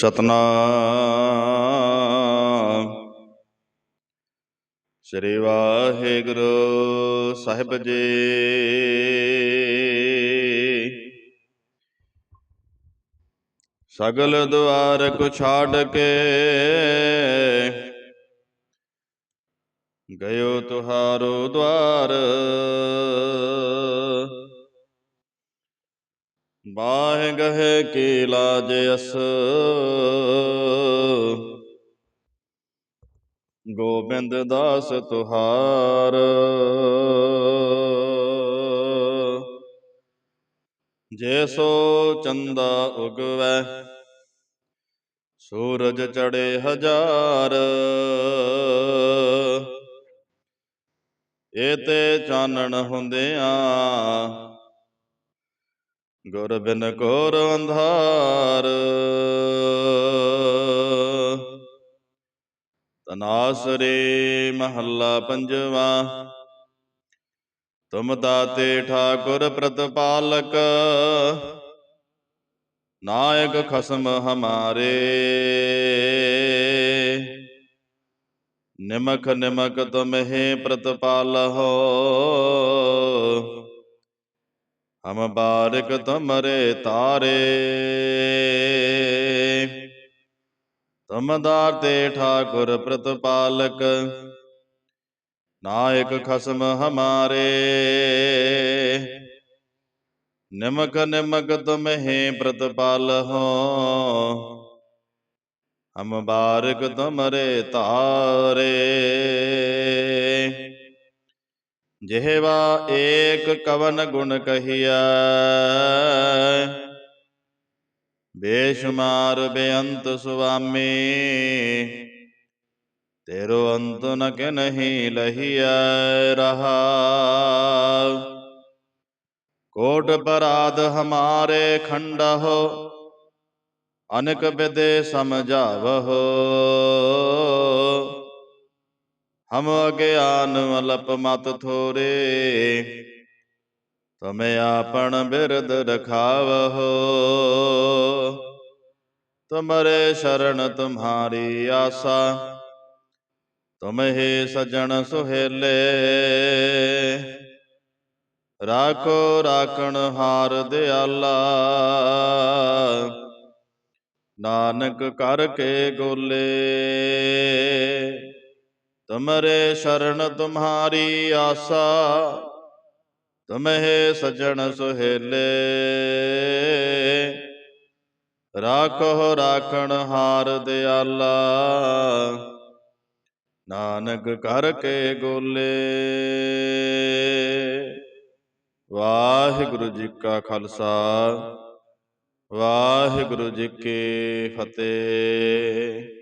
ਸਤਨਾਮ। ਸ੍ਰੀ ਵਾਹਿਗੁਰੂ ਸਾਹਿਬ ਜੀ। ਸਗਲ ਦੁਆਰ ਕੋ ਛਾੜ ਕੇ ਗਇਓ ਤੁਹਾਰੋ ਦਵਾਰ ਬਾਹ ਗਹਿ ਕੀ ਲਾਜ ਅਸ। ਗੋਬਿੰਦ ਦਾਸ ਤੁਹਾਰ। ਸੋ ਚੰਦਾ ਉਗਵੈ, ਸੂਰਜ ਚੜੇ ਹਜ਼ਾਰ। ਏਤੇ ਚਾਨਣ ਹੁੰਦਿਆਂ ਗੁਰ ਬਿਨ ਘੋਰ ਅੰਧਾਰ। ਤਨਾਸਰੇ ਮਹੱਲਾ ਪੰਜਵਾ। ਤੁਮ ਦਾਤੇ ਠਾਕੁਰ ਪ੍ਰਤਪਾਲਕ, ਨਾਇਕ ਖਸਮ ਹਮਾਰੇ। ਨਿਮਖ ਨਿਮਕ ਤੁਮਹਿ ਪ੍ਰਤਪਾਲਹੁ ਹਮ ਬਾਰਕ ਤੁਮਰੇ ਤਾਰੇ। ਤੁਮਦਾਰ ਤੇ ਠਾਕੁਰ ਪ੍ਰਤਪਾਲਕ, ਨਾਇਕ ਖਸਮ ਹਮਾਰੇ। ਨਿਮਕ ਨਿਮਕ ਤੁਮਹਿ ਪ੍ਰਤਪਾਲਹੁ ਹਮ ਬਾਰਕ ਤੁਮਰੇ ਤਾਰੇ। ਜਿਹਵਾ ਏਕ ਕਵਨ ਗੁਣ ਕਹੀਐ। ਬੇਸ਼ੁਮਾਰ ਬੇਅੰਤ ਸੁਆਮੀ, ਤੇਰੋ ਅੰਤ ਨ ਕਿਨਹੀ ਲਹੀਐ ਰਹਾ। ਕੋਟ ਪਰਾਧ ਹਮਾਰੇ ਖੰਡਹੁ, ਅਨਕ ਬਿਦੇ ਸਮਝਾਵਹੁ। ਹਮ ਅਗਿਆਨ ਅਲਪ ਮਤ ਥੋਰੇ, ਤਮੇ ਆਪਣ ਬਿਰਦ ਰਖਾਵਹੁ। ਤੁਮਰੇ ਸ਼ਰਨ ਤੁਮਾਰੀ ਆਸਾ ਤੁਮਹੇ ਸਜਣ ਸੁਹੇਲੇ। ਰਾਖੋ ਰਾਖਣ ਹਾਰ ਦਿਆਲਾ, ਨਾਨਕ ਕਰਕੇ ਗੋਲੇ। ਤੁਮਰੇ ਸ਼ਰਨ ਤੁਮਹਾਰੀ ਆਸਾ, ਤੁਮਹਿ ਸਜਣ ਸੁਹੇਲੇ। ਰਾਖੋ ਰਾਖਣ ਹਾਰ ਦਿਆਲਾ, ਨਾਨਕ ਕਰ ਕੇ ਗੋਲੇ। ਵਾਹਿਗੁਰੂ ਜੀ ਕਾ ਖਾਲਸਾ, ਵਾਹਿਗੁਰੂ ਜੀ ਕੀ ਫਤਿਹ।